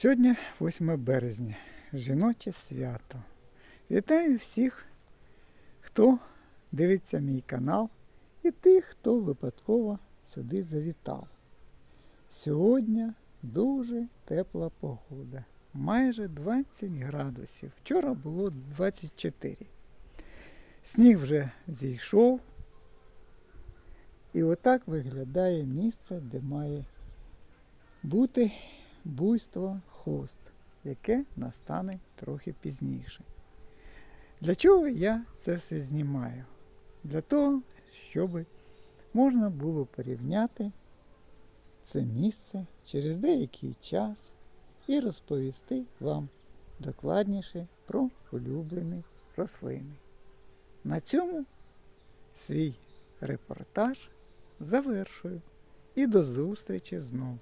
Сьогодні 8 березня, жіноче свято. Вітаю всіх, хто дивиться мій канал і тих, хто випадково сюди завітав. Сьогодні дуже тепла погода. Майже 20 градусів. Вчора було 24. Сніг вже зійшов. І отак виглядає місце, де має бути буйство хост, яке настане трохи пізніше. Для чого я це все знімаю? Для того, щоб можна було порівняти це місце через деякий час і розповісти вам докладніше про улюблені рослини. На цьому свій репортаж завершую і до зустрічі знов.